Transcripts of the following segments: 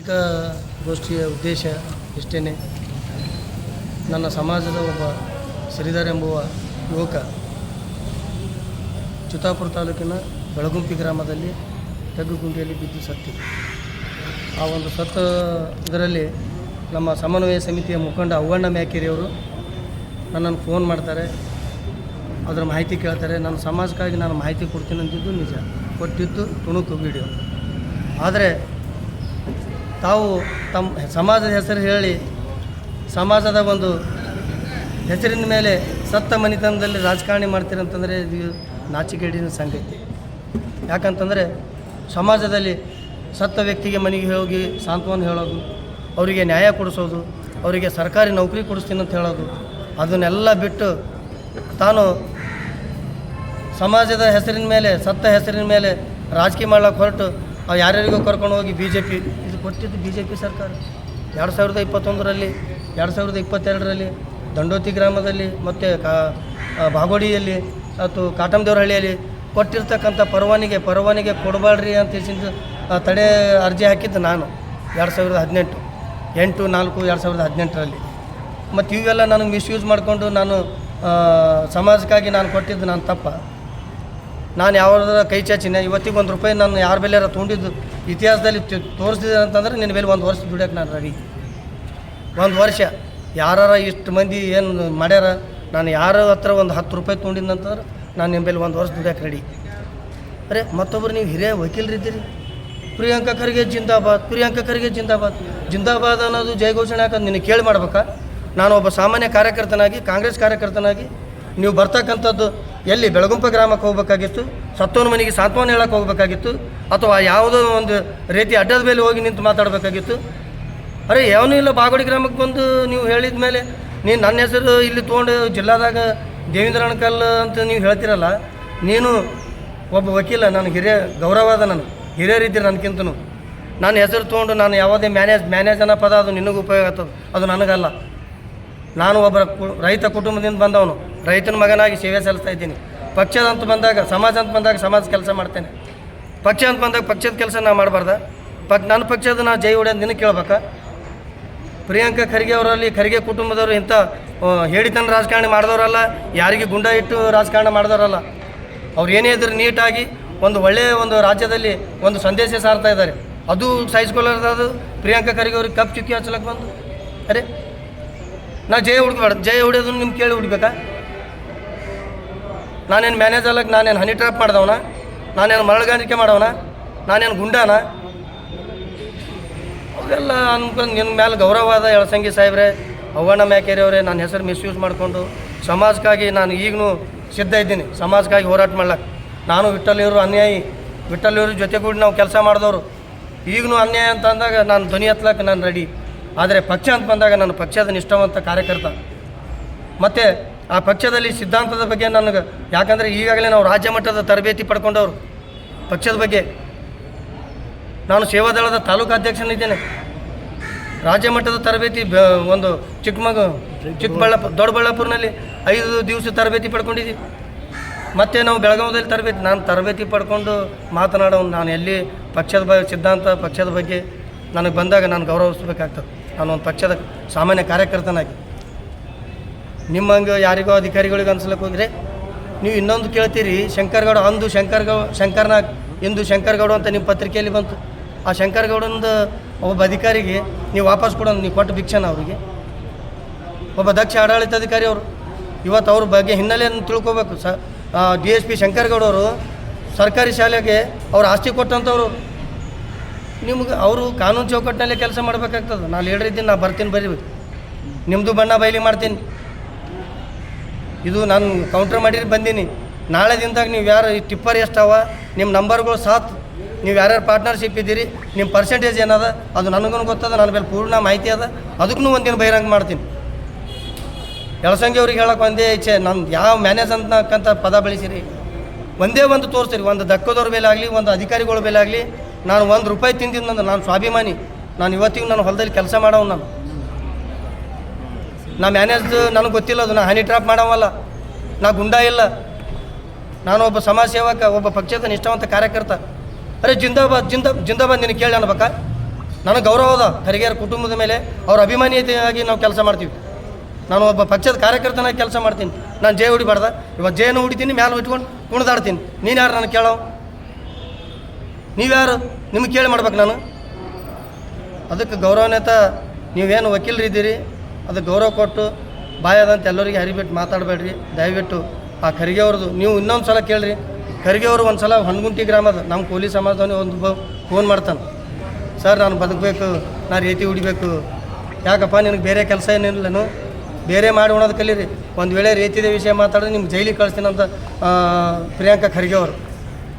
ಪತ್ರಿಕಾ ಗೋಷ್ಠಿಯ ಉದ್ದೇಶ ಇಷ್ಟೇ ನನ್ನ ಸಮಾಜದ ಒಬ್ಬ ಶ್ರೀಧರ್ ಎಂಬುವ ಯುವಕ ಚಿತ್ತಾಪುರ ತಾಲೂಕಿನ ಬೆಳಗುಂಪಿ ಗ್ರಾಮದಲ್ಲಿ ತಗ್ಗುಗುಂಡಿಯಲ್ಲಿ ಬಿದ್ದು ಸತ್ತಿ. ಆ ಒಂದು ಸತ್ತ ಇದರಲ್ಲಿ ನಮ್ಮ ಸಮನ್ವಯ ಸಮಿತಿಯ ಮುಖಂಡ ಅವ್ವಣ್ಣ ಮ್ಯಾಕೇರಿಯವರು ನನ್ನನ್ನು ಫೋನ್ ಮಾಡ್ತಾರೆ, ಅದರ ಮಾಹಿತಿ ಕೇಳ್ತಾರೆ. ನನ್ನ ಸಮಾಜಕ್ಕಾಗಿ ನಾನು ಮಾಹಿತಿ ಕೊಡ್ತೀನಿ ಅಂತಿದ್ದು ನಿಜ. ಕೊಟ್ಟಿದ್ದು ತುಣುಕು ವಿಡಿಯೋ. ಆದರೆ ತಾವು ತಮ್ಮ ಸಮಾಜದ ಹೆಸರು ಹೇಳಿ ಸಮಾಜದ ಒಂದು ಹೆಸರಿನ ಮೇಲೆ ಸತ್ತ ಮನೆತನದಲ್ಲಿ ರಾಜಕಾರಣಿ ಮಾಡ್ತೀರಂತಂದರೆ ಇದು ನಾಚಿಕೆಡಿನ ಸಂಗತಿ. ಯಾಕಂತಂದರೆ ಸಮಾಜದಲ್ಲಿ ಸತ್ತ ವ್ಯಕ್ತಿಗೆ ಮನೆಗೆ ಹೋಗಿ ಸಾಂತ್ವನ ಹೇಳೋದು, ಅವರಿಗೆ ನ್ಯಾಯ ಕೊಡಿಸೋದು, ಅವರಿಗೆ ಸರ್ಕಾರಿ ನೌಕರಿ ಕೊಡಿಸ್ತೀನಿ ಅಂತ ಹೇಳೋದು, ಅದನ್ನೆಲ್ಲ ಬಿಟ್ಟು ತಾನು ಸಮಾಜದ ಹೆಸರಿನ ಮೇಲೆ, ಸತ್ತ ಹೆಸರಿನ ಮೇಲೆ ರಾಜಕೀಯ ಮಾಡ್ಲಿಕ್ಕೆ ಹೊರಟು ಅವು ಯಾರ್ಯಾರಿಗೂ ಕರ್ಕೊಂಡು ಹೋಗಿ ಬಿ ಜೆ ಪಿ ಕೊಟ್ಟಿದ್ದು ಬಿ ಜೆ ಪಿ ಸರ್ಕಾರ. ಎರಡು ಸಾವಿರದ ಇಪ್ಪತ್ತೊಂದರಲ್ಲಿ, ಎರಡು ಸಾವಿರದ ಇಪ್ಪತ್ತೆರಡರಲ್ಲಿ ದಂಡೋತಿ ಗ್ರಾಮದಲ್ಲಿ ಮತ್ತು ಕಾ ಬಾಗೋಡಿಯಲ್ಲಿ ಮತ್ತು ಕಾಟಂದೇವರಹಳ್ಳಿಯಲ್ಲಿ ಕೊಟ್ಟಿರ್ತಕ್ಕಂಥ ಪರವಾನಿಗೆ ಪರವಾನಿಗೆ ಕೊಡಬಾಡ್ರಿ ಅಂತ ತಡೆ ಅರ್ಜಿ ಹಾಕಿದ್ದು ನಾನು ಎರಡು ಸಾವಿರದ ಹದಿನೆಂಟು, ಎಂಟು, ನಾಲ್ಕು, ಎರಡು ಸಾವಿರದ ಹದಿನೆಂಟರಲ್ಲಿ. ಮತ್ತು ಇವೆಲ್ಲ ನನಗೆ ಮಿಸ್ಯೂಸ್ ಮಾಡಿಕೊಂಡು ನಾನು ಸಮಾಜಕ್ಕಾಗಿ ನಾನು ಕೊಟ್ಟಿದ್ದು ನಾನು ತಪ್ಪ. ನಾನು ಯಾವ್ದಾರ ಕೈ ಚಾಚಿನ ಇವತ್ತಿಗೆ ಒಂದು ರೂಪಾಯಿ ನಾನು ಯಾರ ಬೆಲೆಯಾರ ತೊಗೊಂಡಿದ್ದು ಇತಿಹಾಸದಲ್ಲಿ ತೋರಿಸಿದೆ ಅಂತಂದ್ರೆ ನಿನ್ನ ಮೇಲೆ ಒಂದು ವರ್ಷ ದುಡಿಯೋಕೆ ನಾನು ರೆಡಿ ಒಂದು ವರ್ಷ. ಯಾರಾರ ಇಷ್ಟು ಮಂದಿ ಏನು ಮಾಡ್ಯಾರ, ನಾನು ಯಾರ ಹತ್ರ ಒಂದು ಹತ್ತು ರೂಪಾಯಿ ತೊಗೊಂಡಿದ್ದಂತಂದ್ರೆ ನಾನು ನಿಮ್ಮ ಮೇಲೆ ಒಂದು ವರ್ಷ ದುಡಿಯೋಕೆ ರೆಡಿ ಅರೆ ಮತ್ತೊಬ್ಬರು ನೀವು ಹಿರಿಯ ವಕೀಲರಿದ್ದೀರಿ ಪ್ರಿಯಾಂಕಾ ಖರ್ಗೆ ಜಿಂದಾಬಾದ್, ಪ್ರಿಯಾಂಕಾ ಖರ್ಗೆ ಜಿಂದಾಬಾದ್. ಜಿಂದಾಬಾದ್ ಅನ್ನೋದು ಜಯ ಘೋಷಣೆ ಹಾಕೋದು ನಿನಗೆ ಕೇಳಿ ಮಾಡ್ಬೇಕಾ? ನಾನು ಒಬ್ಬ ಸಾಮಾನ್ಯ ಕಾರ್ಯಕರ್ತನಾಗಿ, ಕಾಂಗ್ರೆಸ್ ಕಾರ್ಯಕರ್ತನಾಗಿ, ನೀವು ಬರ್ತಕ್ಕಂಥದ್ದು ಎಲ್ಲಿ ಬೆಳಗುಂಪ ಗ್ರಾಮಕ್ಕೆ ಹೋಗ್ಬೇಕಾಗಿತ್ತು, ಸತ್ತೋನ ಮನೆಗೆ ಸಾಂತ್ವನ ಹೇಳಕ್ಕೆ ಹೋಗ್ಬೇಕಾಗಿತ್ತು, ಅಥವಾ ಯಾವುದೋ ಒಂದು ರೀತಿ ಅಡ್ಡದ ಮೇಲೆ ಹೋಗಿ ನಿಂತು ಮಾತಾಡಬೇಕಾಗಿತ್ತು. ಅರೆ, ಯಾವನೂ ಇಲ್ಲ, ಬಾಗೋಡಿ ಗ್ರಾಮಕ್ಕೆ ಬಂದು ನೀವು ಹೇಳಿದ ಮೇಲೆ. ನೀನು ನನ್ನ ಹೆಸರು ಇಲ್ಲಿ ತೊಗೊಂಡು ಜಿಲ್ಲಾದಾಗ ದೇವೇಂದ್ರ ಅಣಕಲ್ ಅಂತ ನೀವು ಹೇಳ್ತಿರಲ್ಲ, ನೀನು ಒಬ್ಬ ವಕೀಲ ನನ್ನ ಹಿರಿಯ ಗೌರವ ಅದ ನಾನು ಹಿರಿಯರಿದ್ದೀರಿ ನನಗಿಂತನೂ ನನ್ನ ಹೆಸರು ತೊಗೊಂಡು ನಾನು ಯಾವುದೇ ಮ್ಯಾನೇಜ್ ಮ್ಯಾನೇಜ್ ಅನ್ನೋ ಪದ ಅದು ನಿನಗೆ ಉಪಯೋಗ ಆಗ್ತದೆ. ಅದು ನನಗಲ್ಲ. ನಾನು ಒಬ್ಬರ ರೈತ ಕುಟುಂಬದಿಂದ ಬಂದವನು. ರೈತನ ಮಗನಾಗಿ ಸೇವೆ ಸಲ್ಲಿಸ್ತಾ ಇದ್ದೀನಿ. ಪಕ್ಷದ ಅಂತ ಬಂದಾಗ, ಸಮಾಜ ಅಂತ ಬಂದಾಗ ಸಮಾಜ ಕೆಲಸ ಮಾಡ್ತೇನೆ. ಪಕ್ಷ ಅಂತ ಬಂದಾಗ ಪಕ್ಷದ ಕೆಲಸ ನಾ ಮಾಡಬಾರ್ದ. ಪಕ್, ನನ್ನ ಪಕ್ಷದ ನಾ ಜೈ ಹೊಡೆ ನಿನಗೆ ಕೇಳ್ಬೇಕ. ಪ್ರಿಯಾಂಕಾ ಖರ್ಗೆ ಅವರಲ್ಲಿ, ಖರ್ಗೆ ಕುಟುಂಬದವರು ಇಂಥ ಹೇಳಿತನ ರಾಜಕಾರಣ ಮಾಡಿದವರಲ್ಲ, ಯಾರಿಗೆ ಗುಂಡ ಇಟ್ಟು ರಾಜಕಾರಣ ಮಾಡಿದವರಲ್ಲ. ಅವ್ರು ಏನೇ ಇದ್ರೆ ನೀಟಾಗಿ ಒಂದು ಒಳ್ಳೆಯ ಒಂದು ರಾಜ್ಯದಲ್ಲಿ ಒಂದು ಸಂದೇಶ ಸಾರ್ತಾ ಇದ್ದಾರೆ. ಅದು ಸಹಿಸ್ಕೊಳ್ಳೋದು ಪ್ರಿಯಾಂಕಾ ಖರ್ಗೆ ಅವ್ರಿಗೆ ಕಪ್ ಚುಕ್ಕಿ ಹಚ್ಚಲಕ್ಕೆ ಬಂದು. ಅರೆ, ನಾ ಜಯ ಹುಡುಕ್ಬೇಡ ಜಯ ಹೊಡೆಯೋದನ್ನು ನಿಮ್ಗೆ ಕೇಳಿ ಹುಡ್ಬೇಕಾ? ನಾನೇನು ಮ್ಯಾನೇಜ್ ಅಲ್ಲಕ್ಕೆ ನಾನೇನು ಹನಿ ಟ್ರಾಪ್ ಮಾಡ್ದವನ? ನಾನೇನು ಮರಳುಗಾರಿಕೆ ಮಾಡವನ? ನಾನೇನು ಗುಂಡಾನ? ಅವೆಲ್ಲ ಅನ್ಕೊಂಡು ನಿನ್ನ ಮೇಲೆ ಅದ ಎಳಸಂಗಿ ಸಾಹೇಬ್ರೆ. ಅವ್ವಣ್ಣ ಮ್ಯಾಕೇರಿ ಅವರೇ ನನ್ನ ಹೆಸರು ಮಿಸ್ಯೂಸ್ ಮಾಡಿಕೊಂಡು ಸಮಾಜಕ್ಕಾಗಿ ನಾನು ಈಗಲೂ ಸಿದ್ಧ ಇದ್ದೀನಿ. ಸಮಾಜಕ್ಕಾಗಿ ಹೋರಾಟ ಮಾಡ್ಲಕ್ಕೆ ನಾನು ವಿಠಲ್ ಇವರು ಅನ್ಯಾಯಿ. ವಿಠಲ್ ಇವ್ರ ಜೊತೆಗೂಡಿ ನಾವು ಕೆಲಸ ಮಾಡಿದವರು. ಈಗಲೂ ಅನ್ಯಾಯ ಅಂತ ಅಂದಾಗ ನಾನು ಧ್ವನಿ ಹತ್ತಲಕ್ಕೆ ನಾನು ರೆಡಿ ಆದರೆ ಪಕ್ಷ ಅಂತ ಬಂದಾಗ ನನ್ನ ಪಕ್ಷದ ನಿಷ್ಠಾವಂತ ಕಾರ್ಯಕರ್ತ. ಮತ್ತು ಆ ಪಕ್ಷದಲ್ಲಿ ಸಿದ್ಧಾಂತದ ಬಗ್ಗೆ ನನಗೆ ಯಾಕಂದರೆ ಈಗಾಗಲೇ ನಾವು ರಾಜ್ಯ ಮಟ್ಟದ ತರಬೇತಿ ಪಡ್ಕೊಂಡವರು. ಪಕ್ಷದ ಬಗ್ಗೆ ನಾನು ಸೇವಾದಳದ ತಾಲೂಕು ಅಧ್ಯಕ್ಷನಿದ್ದೇನೆ. ರಾಜ್ಯ ಮಟ್ಟದ ತರಬೇತಿ ಒಂದು ಚಿಕ್ಕಮಗ ಚಿಕ್ಕಬಳ್ಳಾಪುರ ದೊಡ್ಡಬಳ್ಳಾಪುರನಲ್ಲಿ ಐದು ದಿವಸ ತರಬೇತಿ ಪಡ್ಕೊಂಡಿದ್ದೀವಿ ಮತ್ತು ನಾವು ಬೆಳಗಾವದಲ್ಲಿ ತರಬೇತಿ, ನಾನು ತರಬೇತಿ ಪಡ್ಕೊಂಡು ಮಾತನಾಡೋ ನಾನು ಎಲ್ಲಿ ಪಕ್ಷದ ಬಗ್ಗೆ ಸಿದ್ಧಾಂತ ಪಕ್ಷದ ಬಗ್ಗೆ ನನಗೆ ಬಂದಾಗ ನಾನು ಗೌರವಿಸಬೇಕಾಗ್ತದೆ. ನಾನು ಒಂದು ಪಕ್ಷದ ಸಾಮಾನ್ಯ ಕಾರ್ಯಕರ್ತನಾಗಿ. ನಿಮ್ಮಂಗೆ ಯಾರಿಗೋ ಅಧಿಕಾರಿಗಳಿಗೆ ಅನ್ಸ್ಲಕ್ಕೆ ಹೋದ್ರೆ ನೀವು ಇನ್ನೊಂದು ಕೇಳ್ತೀರಿ, ಶಂಕರ್ಗೌಡ ಅಂದು ಶಂಕರಗೌ ಶಂಕರ್ನಾಗ್ ಇಂದು ಶಂಕರ್ಗೌಡ ಅಂತ ನಿಮ್ಮ ಪತ್ರಿಕೆಯಲ್ಲಿ ಬಂತು. ಆ ಶಂಕರ್ಗೌಡಂದು ಒಬ್ಬ ಅಧಿಕಾರಿಗೆ ನೀವು ವಾಪಸ್ ಕೊಡೋಣ, ನೀವು ಕೊಟ್ಟು ಭಿಕ್ಷಣ ಅವರಿಗೆ. ಒಬ್ಬ ದಕ್ಷ ಆಡಳಿತಾಧಿಕಾರಿ ಅವರು. ಇವತ್ತು ಅವ್ರ ಬಗ್ಗೆ ಹಿನ್ನೆಲೆಯನ್ನು ತಿಳ್ಕೊಬೇಕು. ಸ ಡಿ ಎಸ್ ಪಿ ಶಂಕರ್ಗೌಡವರು ಸರ್ಕಾರಿ ಶಾಲೆಗೆ ಅವ್ರು ಆಸ್ತಿ ಕೊಟ್ಟಂಥವ್ರು ನಿಮ್ಗೆ ಅವರು ಕಾನೂನು ಚೌಕಟ್ಟಿನಲ್ಲಿ ಕೆಲಸ ಮಾಡಬೇಕಾಗ್ತದೆ. ನಾನು ಹೇಳಿದ್ದೀನಿ ನಾನು ಬರ್ತೀನಿ, ಬರೀಬೇಕು. ನಿಮ್ಮದು ಬಣ್ಣ ಬಯಲಿ ಮಾಡ್ತೀನಿ. ಇದು ನಾನು ಕೌಂಟ್ರ್ ಮಾಡಿ ಬಂದೀನಿ. ನಾಳೆ ದಿನದಾಗ ನೀವು ಯಾರು ಈ ಟಿಪ್ಪರ್ ಎಷ್ಟವ ನಿಮ್ಮ ನಂಬರ್ಗಳು ಸಾತ್. ನೀವು ಯಾರ್ಯಾರು ಪಾರ್ಟ್ನರ್ಶಿಪ್ ಇದ್ದೀರಿ ನಿಮ್ಮ ಪರ್ಸೆಂಟೇಜ್ ಏನದ, ಅದು ನನಗೂ ಗೊತ್ತದ, ನನ್ನ ಮೇಲೆ ಪೂರ್ಣ ಮಾಹಿತಿ ಅದ. ಅದಕ್ಕೂ ಒಂದಿನ ಬಹಿರಂಗ ಮಾಡ್ತೀನಿ. ಎಳಸಂಗಿ ಅವ್ರಿಗೆ ಹೇಳಕ್ಕೆ ಒಂದೇ ಇಚ್ಛೆ ನಾನು ಯಾವ ಮ್ಯಾನೇಜ್ ಅಂತಕ್ಕಂಥ ಪದ ಬಳಸಿರಿ. ಒಂದೇ ಒಂದು ತೋರಿಸ್ತೀರಿ ಒಂದು ದಕ್ಕದವ್ರ ಮೇಲೆ ಆಗಲಿ, ಒಂದು ಅಧಿಕಾರಿಗಳ ಮೇಲೆ ಆಗಲಿ. ನಾನು ಒಂದು ರೂಪಾಯಿ ತಿಂದಿದ್ದು ನಾನು ಸ್ವಾಭಿಮಾನಿ. ನಾನು ಇವತ್ತಿಗೂ ನಾನು ಹೊಲದಲ್ಲಿ ಕೆಲಸ ಮಾಡೋನು ನಾನು. ನಾ ಮ್ಯಾನೇಜ್ ನನಗೆ ಗೊತ್ತಿಲ್ಲ ಅದು. ನಾ ಹನಿ ಟ್ರಾಪ್ ಮಾಡೋವಲ್ಲ. ನಾ ಗುಂಡ ಇಲ್ಲ. ನಾನು ಒಬ್ಬ ಸಮಾಜ ಸೇವಕ ಒಬ್ಬ ಪಕ್ಷದ ನಿಷ್ಠಾವಂತ ಕಾರ್ಯಕರ್ತ. ಅರೆ ಜಿಂದಾಬಾದ್, ಜಿಂದ, ಜಿಂದಾಬಾದ್ ನಿನಗೆ ಕೇಳಿ ಅನ್ಬೇಕಾ? ನನಗೆ ಗೌರವ ಅದ. ಖರ್ಗೆಯರ ಕುಟುಂಬದ ಮೇಲೆ ಅವ್ರ ಅಭಿಮಾನಿಯಾಗಿ ನಾವು ಕೆಲಸ ಮಾಡ್ತೀವಿ. ನಾನು ಒಬ್ಬ ಪಕ್ಷದ ಕಾರ್ಯಕರ್ತನಾಗಿ ಕೆಲಸ ಮಾಡ್ತೀನಿ. ನಾನು ಜೇ ಹೊಡಿಬಾರ್ದ. ಇವಾಗ ಜೇನು ಹೊಡಿತೀನಿ, ಮ್ಯಾಲೆ ಇಟ್ಕೊಂಡು ಕುಣಿದಾಡ್ತೀನಿ. ನೀನು ಯಾರು ನನಗೆ ಕೇಳೋ? ನೀವ್ಯಾರು ನಿಮ್ಗೆ ಕೇಳಿ ಮಾಡ್ಬೇಕು ನಾನು. ಅದಕ್ಕೆ ಗೌರವನೇತ ನೀವೇನು ವಕೀಲರಿದ್ದೀರಿ? ಅದಕ್ಕೆ ಗೌರವ ಕೊಟ್ಟು ಬಾಯದಂತ ಎಲ್ಲರಿಗೆ ಹರಿಬಿಟ್ಟು ಮಾತಾಡಬೇಡ್ರಿ. ದಯವಿಟ್ಟು ಆ ಖರ್ಗೆ ಅವ್ರದ್ದು ನೀವು ಇನ್ನೊಂದು ಸಲ ಕೇಳ್ರಿ. ಖರ್ಗೆ ಅವರು ಒಂದು ಸಲ ಹೊನ್ಗುಂಟಿ ಗ್ರಾಮದ ನಮ್ಮ ಕೂಲಿ ಸಮಾಜದವನು ಒಂದು ಫೋನ್ ಮಾಡ್ತಾನೆ. ಸರ್ ನಾನು ಬದುಕಬೇಕು ನಾನು ರೀತಿ ಹುಡಿಬೇಕು ಯಾಕಪ್ಪ ನಿನಗೆ ಬೇರೆ ಕೆಲಸ ಏನಿಲ್ಲನು? ಬೇರೆ ಮಾಡಿ ಉಣೋದು ಕಲೀರಿ. ಒಂದು ವೇಳೆ ರೀತಿದ ವಿಷಯ ಮಾತಾಡಿದ್ರೆ ನಿಮ್ಗೆ ಜೈಲಿಗೆ ಕಳಿಸ್ತೀನಿ ಅಂತ ಆ, ಪ್ರಿಯಾಂಕಾ ಖರ್ಗೆ ಅವರು.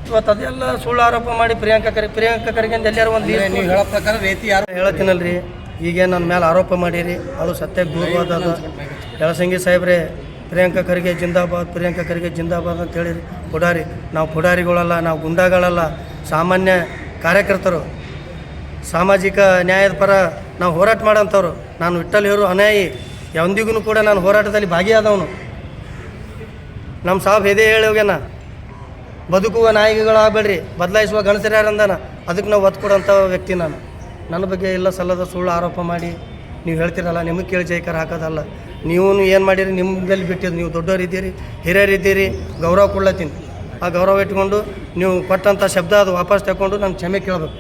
ಇವತ್ತು ಅದೆಲ್ಲ ಸುಳ್ಳು ಆರೋಪ ಮಾಡಿ ಪ್ರಿಯಾಂಕಾ ಖರ್ಗೆ ಪ್ರಿಯಾಂಕಾ ಖರ್ಗೆ ಅಂತ ಎಲ್ಲಾರು ಒಂದು ನೀವು ಹೇಳೋ ಪ್ರಕಾರ ರೀತಿ ಯಾರು ಹೇಳತ್ತೀನಲ್ರಿ. ಈಗೇನು ನನ್ನ ಮೇಲೆ ಆರೋಪ ಮಾಡಿರಿ. ಅದು ಸತ್ಯ ದೂರವಾದ ಯಳಸಂಗಿ ಸಾಹೇಬ್ರೆ, ಪ್ರಿಯಾಂಕಾ ಖರ್ಗೆ ಜಿಂದಾಬಾದ್, ಪ್ರಿಯಾಂಕಾ ಖರ್ಗೆ ಜಿಂದಾಬಾದ್ ಅಂತ ಹೇಳಿರಿ. ಪುಡಾರಿ, ನಾವು ಪುಡಾರಿಗಳಲ್ಲ, ನಾವು ಗುಂಡಾಗಳಲ್ಲ. ಸಾಮಾನ್ಯ ಕಾರ್ಯಕರ್ತರು, ಸಾಮಾಜಿಕ ನ್ಯಾಯದ ಪರ ನಾವು ಹೋರಾಟ ಮಾಡೋಂಥವ್ರು ನಾನು ವಿಠಲ್ ಇವರು ಅನ್ಯಾಯಿ. ಎಂದಿಗೂ ಕೂಡ ನಾನು ಹೋರಾಟದಲ್ಲಿ ಭಾಗಿಯಾದವನು. ನಮ್ಮ ಸಾಬ್ ಎದೆ ಹೇಳಿ ಹೋಗ್ಯಾನ, ಬದುಕುವ ನಾಯಿಗಳಾಗಬೇಡ್ರಿ, ಬದಲಾಯಿಸುವ ಗಣಸರು ಯಾರಂದಾನ, ಅದಕ್ಕೆ ನಾವು ಒತ್ತು ಕೊಡೋಂಥ ವ್ಯಕ್ತಿ ನಾನು. ನನ್ನ ಬಗ್ಗೆ ಎಲ್ಲ ಸಲ್ಲದ ಸುಳ್ಳು ಆರೋಪ ಮಾಡಿ ನೀವು ಹೇಳ್ತೀರಲ್ಲ, ನಿಮಗೆ ಕೇಳಿ ಜೈಕಾರ ಹಾಕೋದಲ್ಲ. ನೀವು ಏನು ಮಾಡಿರಿ? ನಿಮ್ಮಲ್ಲಿ ಬಿಟ್ಟಿದ್ದು ನೀವು ದೊಡ್ಡವರಿದ್ದೀರಿ ಇದ್ದೀರಿ, ಹಿರಿಯರು ಇದ್ದೀರಿ, ಗೌರವ ಕೊಡ್ಲತ್ತೀನಿ. ಆ ಗೌರವ ಇಟ್ಕೊಂಡು ನೀವು ಕೊಟ್ಟಂಥ ಶಬ್ದ ಅದು ವಾಪಸ್ ತಗೊಂಡು ನಾನು ಕ್ಷಮೆ ಕೇಳಬೇಕು.